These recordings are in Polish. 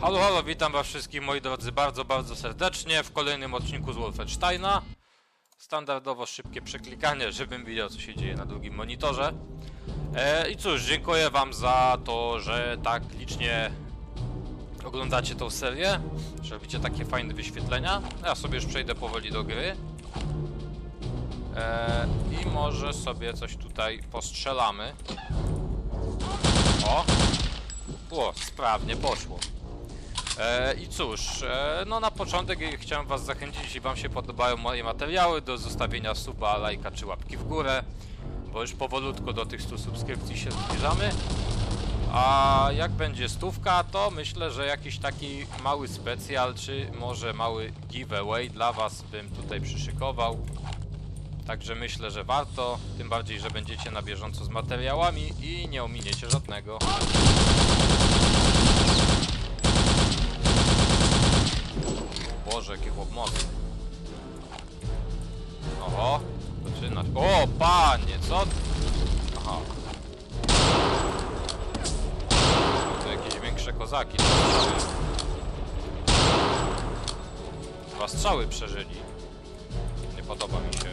Halo, halo, witam was wszystkich moi drodzy bardzo, bardzo serdecznie w kolejnym odcinku z Wolfensteina. Standardowo szybkie przeklikanie, żebym widział co się dzieje na drugim monitorze. E, I cóż, dziękuję wam za to, że tak licznie oglądacie tą serię, że robicie takie fajne wyświetlenia. Ja sobie już przejdę powoli do gry. E, I może sobie coś tutaj postrzelamy. O! O, sprawnie poszło. E, I cóż, e, no na początek chciałem was zachęcić, jeśli wam się podobają moje materiały, do zostawienia suba, lajka czy łapki w górę, bo już powolutku do tych 100 subskrypcji się zbliżamy. A jak będzie stówka, to myślę, że jakiś taki mały specjal, czy może mały giveaway dla was bym tutaj przyszykował. Także myślę, że warto, tym bardziej, że będziecie na bieżąco z materiałami i nie ominiecie żadnego. Boże, jaki chłop mocny. Oho, zaczyna. O, panie, co? Aha. To jakieś większe kozaki. Dwa strzały. Przeżyli. Nie podoba mi się.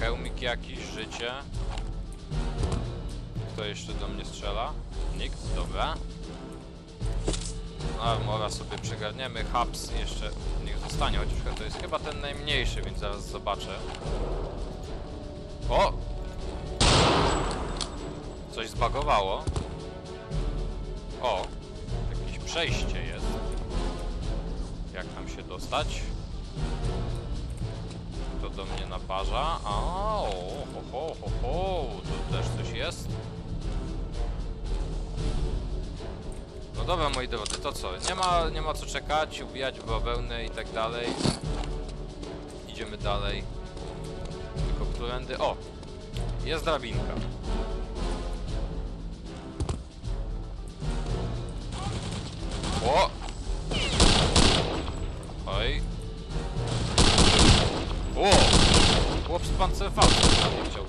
Hełmik jakiś, życie. Kto jeszcze do mnie strzela? Nikt, dobra. Armora sobie przegarniemy. Hubs jeszcze niech zostanie, chociaż to jest chyba ten najmniejszy, więc zaraz zobaczę. O! Coś zbagowało. O! Jakieś przejście jest. Jak tam się dostać? To do mnie naparza. O, ho, ho, ho, ho. Tu też coś jest. Dobra moi drodzy, to co? Nie ma, nie ma co czekać, ubijać w bawełnę i tak dalej. Idziemy dalej. Tylko którędy? O! Jest drabinka. O! Oj. O! Chłop z pancerfałkiem chciał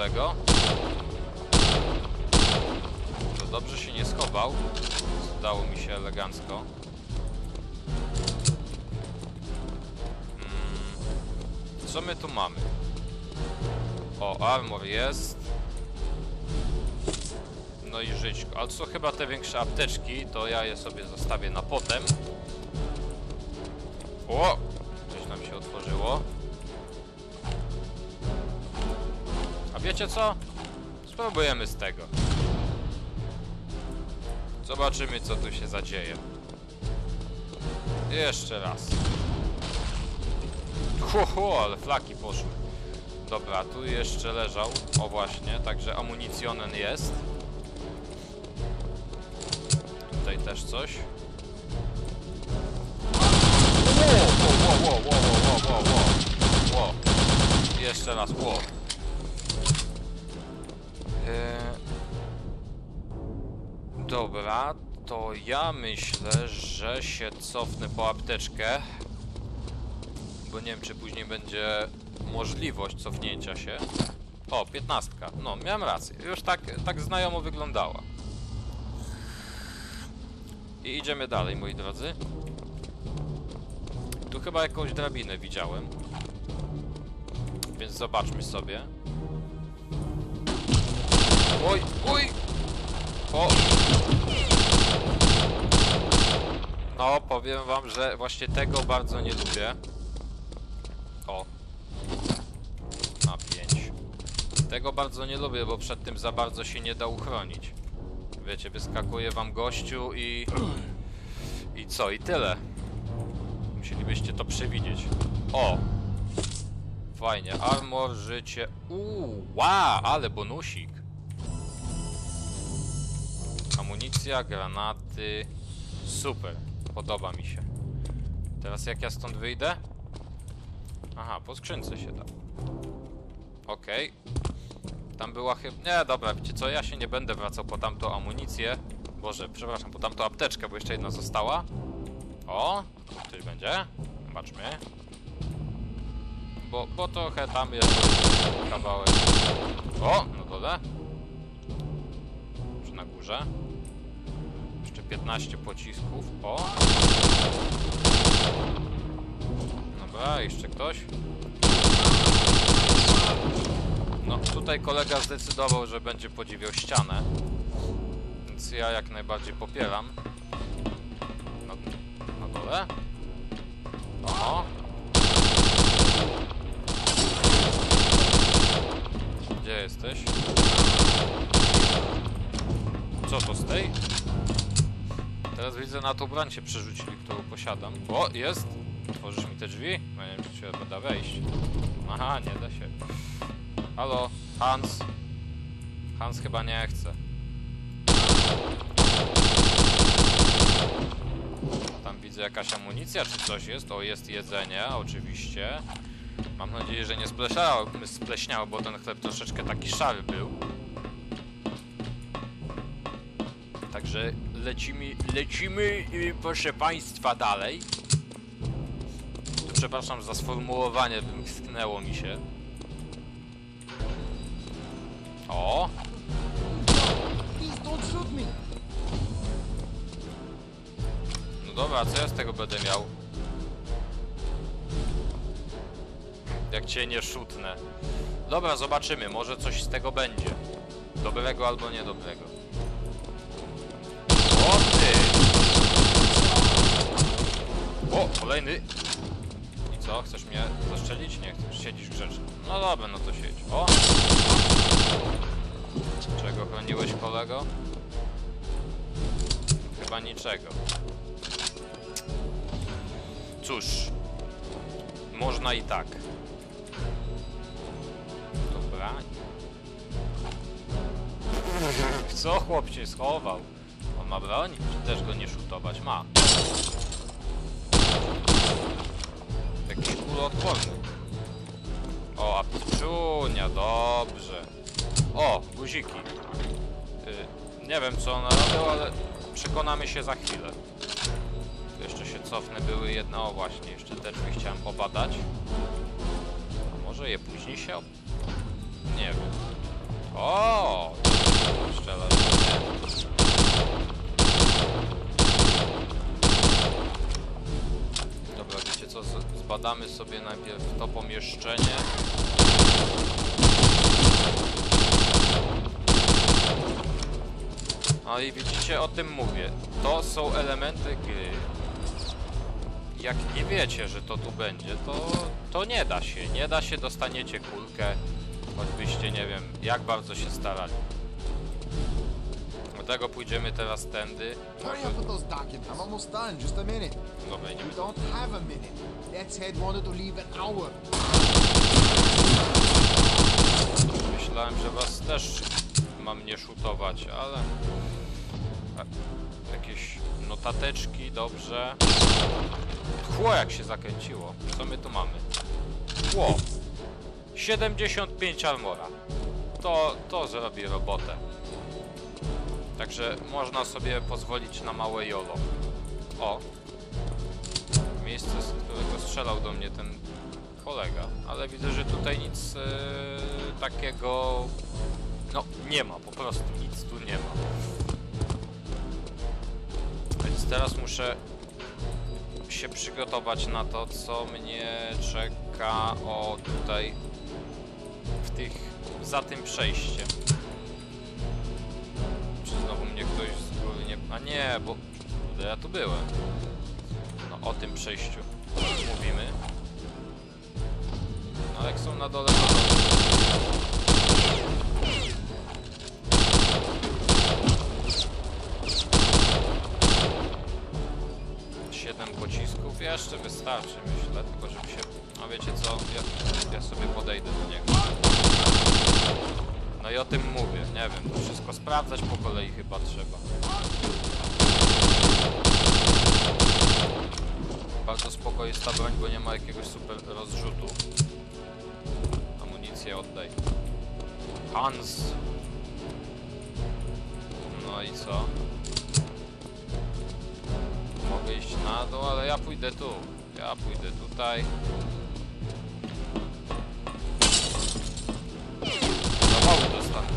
kolego. To dobrze się nie schował. Udało mi się elegancko. Mm. Co my tu mamy? O, armor jest. No i żyćko. Ale co chyba te większe apteczki, to ja je sobie zostawię na potem. O! Coś nam się otworzyło. Wiecie co? Spróbujemy z tego. Zobaczymy, co tu się zadzieje. Jeszcze raz. Ho, ho, ale flaki poszły. Dobra, tu jeszcze leżał. O właśnie, także amunicjonen jest. Tutaj też coś. Wow, wow, wow, wow. Jeszcze raz, wow. Eee, Dobra, to ja myślę, że się cofnę po apteczkę. Bo nie wiem, czy później będzie możliwość cofnięcia się. O, piętnastka. No, miałem rację. Już tak, tak znajomo wyglądała. I idziemy dalej, moi drodzy. Tu chyba jakąś drabinę widziałem. Więc zobaczmy sobie. Oj, oj! O! No, powiem wam, że właśnie tego bardzo nie lubię. O. Na 5. Tego bardzo nie lubię, bo przed tym za bardzo się nie da uchronić. Wiecie, wyskakuje wam gościu i... I co? I tyle. Musielibyście to przewidzieć. O! Fajnie. Armor, życie... Uuu, wow, ale bonusik. Amunicja, granaty. Super. Podoba mi się. Teraz jak ja stąd wyjdę? Aha, po skrzynce się da. Okej. Tam była chyba... Nie, dobra, wiecie co? Ja się nie będę wracał po tamtą amunicję. Boże, przepraszam, po tamtą apteczkę, bo jeszcze jedna została. O! Coś będzie? Zobaczmy. Bo, bo trochę tam jest kawałek. O! No dole. Na górze? Jeszcze 15 pocisków. O! Dobra, jeszcze ktoś. No, tutaj kolega zdecydował, że będzie podziwiał ścianę. Więc ja jak najbardziej popieram. Na, na dole? Oho. Gdzie jesteś? Co to z tej? Teraz widzę na tą broń się przerzucili, którą posiadam. O, jest! Otworzysz mi te drzwi? No nie się wejść. Aha, nie da się. Halo, Hans? Hans chyba nie chce. Tam widzę jakaś amunicja czy coś jest. O, jest jedzenie, oczywiście. Mam nadzieję, że nie spleśniało bo ten chleb troszeczkę taki szary był. Także lecimy, lecimy, y, proszę Państwa, dalej. Tu przepraszam za sformułowanie, wymknęło mi się. O, no dobra, co ja z tego będę miał? Jak cię nie szutnę. Dobra, zobaczymy, może coś z tego będzie. Dobrego albo niedobrego. O, kolejny! I co, chcesz mnie zastrzelić? Nie, chcesz siedzieć grzecznie. No dobra, no to siedź. O! Czego chroniłeś kolego? Chyba niczego. Cóż, można i tak. Dobra. Co chłop się schował? On ma broń? Czy też go nie szutować? Ma. Kuloodporny. O, apczunia, dobrze. O, guziki. Y, nie wiem co one robią, ale przekonamy się za chwilę. Jeszcze się cofnę, były jedne, o właśnie, jeszcze te drzwi chciałem pobadać. A może je później się... Nie wiem. O! Strzela, nie. Co, zbadamy sobie najpierw to pomieszczenie. No i widzicie, o tym mówię. To są elementy gry. Jak nie wiecie, że to tu będzie, to, to nie da się. Nie da się, dostaniecie kulkę, choćbyście nie wiem, jak bardzo się starali. Dlatego pójdziemy teraz tędy. Hurry up with those documents. I'm almost done. Just a minute. Dobra, idziemy. don't have a minute. Dad's head wanted to leave an hour. Myślałem, że was też mam nie szutować, ale... A, Jakieś notateczki, dobrze. Chło jak się zakręciło. Co my tu mamy? Chło. 75 armora. To, to zrobi robotę. Także można sobie pozwolić na małe jolo. O. Miejsce, z którego strzelał do mnie ten kolega. Ale widzę, że tutaj nic e, takiego... No, nie ma, po prostu nic tu nie ma. Więc teraz muszę się przygotować na to, co mnie czeka o tutaj w tych, za tym przejściem. A nie, bo kurde, ja tu byłem. No o tym przejściu mówimy. No jak są na dole. Siedem pocisków jeszcze wystarczy, myślę, tylko żeby się... A wiecie co, ja, ja sobie podejdę do niego. No i o tym mówię, nie wiem, to wszystko sprawdzać po kolei chyba trzeba. Bardzo spoko jest ta broń, bo nie ma jakiegoś super rozrzutu. Amunicję oddaj. Hans! No i co? Mogę iść na dół, ale ja pójdę tu. Ja pójdę tutaj. stanie.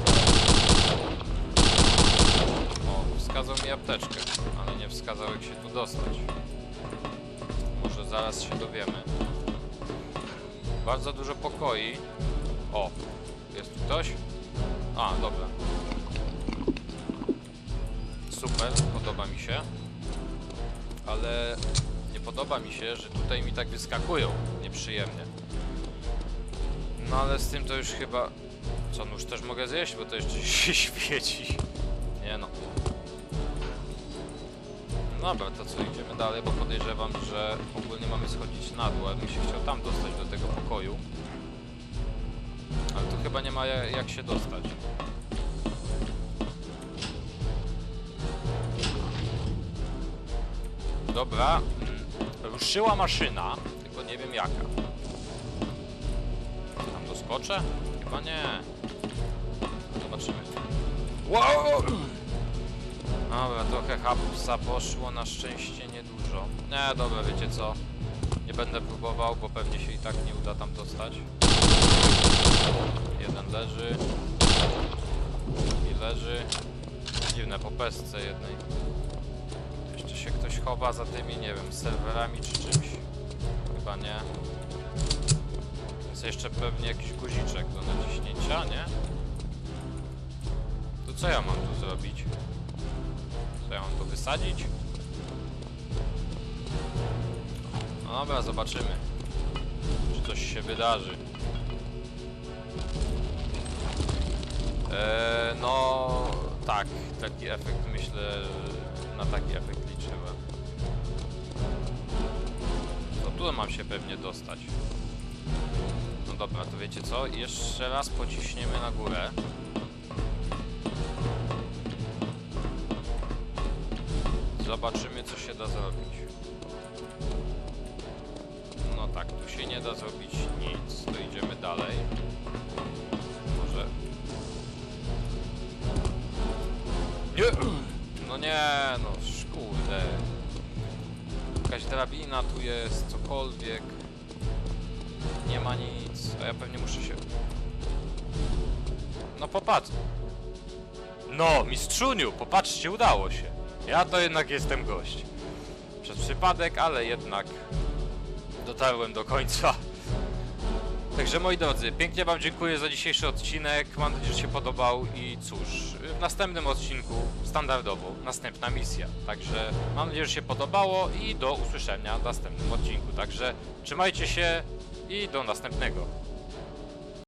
O, wskazał mi apteczkę, ale nie wskazał jak się tu dostać. Może zaraz się dowiemy. Bardzo dużo pokoi. O, jest tu ktoś? A, dobra. Super, podoba mi się. Ale nie podoba mi się, że tutaj mi tak wyskakują nieprzyjemnie. No ale z tym to już chyba co, nóż też mogę zjeść, bo to jeszcze się świeci. Nie no. Dobra, to co, idziemy dalej, bo podejrzewam, że ogólnie mamy schodzić na dół, a bym się chciał tam dostać do tego pokoju. Ale tu chyba nie ma ja- jak się dostać. Dobra, mm, ruszyła maszyna, tylko nie wiem jaka. Tam doskoczę? Chyba nie. Wow! Dobra, trochę hapsa poszło, na szczęście niedużo. Nie, dobra, wiecie co? Nie będę próbował, bo pewnie się i tak nie uda tam dostać. Jeden leży. Drugi leży. Dziwne po pestce jednej. Jeszcze się ktoś chowa za tymi, nie wiem, serwerami czy czymś. Chyba nie. Jest jeszcze pewnie jakiś guziczek do naciśnięcia, nie? To co ja mam tu zrobić? Co ja mam tu wysadzić? No dobra, zobaczymy. Czy coś się wydarzy. Eee, no tak, taki efekt myślę, na taki efekt liczyłem. To tu mam się pewnie dostać. No dobra, to wiecie co? Jeszcze raz pociśniemy na górę. Zobaczymy, co się da zrobić. No tak, tu się nie da zrobić nic, to idziemy dalej. Może... Nie! No nie, no kurde. Jakaś drabina tu jest, cokolwiek. Nie ma nic, a ja pewnie muszę się... No popatrz. No, mistrzuniu, popatrzcie, udało się. Ja to jednak jestem gość. Przez przypadek, ale jednak dotarłem do końca. Także moi drodzy, pięknie wam dziękuję za dzisiejszy odcinek. Mam nadzieję, że się podobał i cóż, w następnym odcinku standardowo następna misja. Także mam nadzieję, że się podobało i do usłyszenia w następnym odcinku. Także trzymajcie się i do następnego.